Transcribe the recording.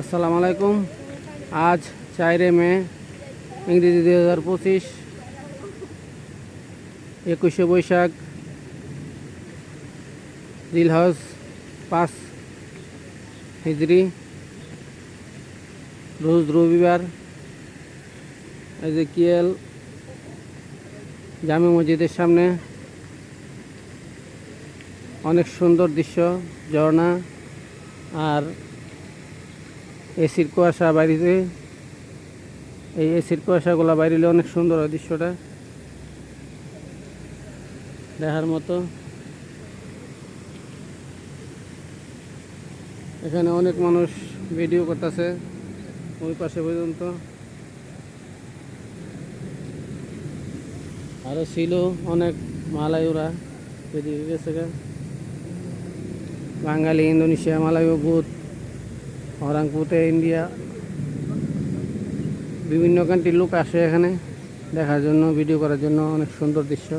আসসালামু আলাইকুম। আজ চারে মে, ইংরেজি দুই হাজার পঁচিশ, একুশে বৈশাখ দিলহাউস পাঁচ হিজড়ি রোজ রবিবার, এজেকিয়েল জামে মসজিদের সামনে। অনেক সুন্দর দৃশ্য, ঝর্ণা আর এসির কুয়াশা বাইরে এই এসির কুয়াশাগুলো বাইরে অনেক সুন্দর হয় দৃশ্যটা। দেখার মতো। এখানে অনেক মানুষ ভিডিও করতেছে ওই পাশে পর্যন্ত। আরও ছিল অনেক মালায়ুরা বাঙালি, ইন্দোনেশিয়া মালায়ু বুথ হরাংপুতে ইন্ডিয়া। বিভিন্ন কান্ট্রির লোক আসে এখানে। দেখার জন্য ভিডিও করার জন্য অনেক সুন্দর দৃশ্য।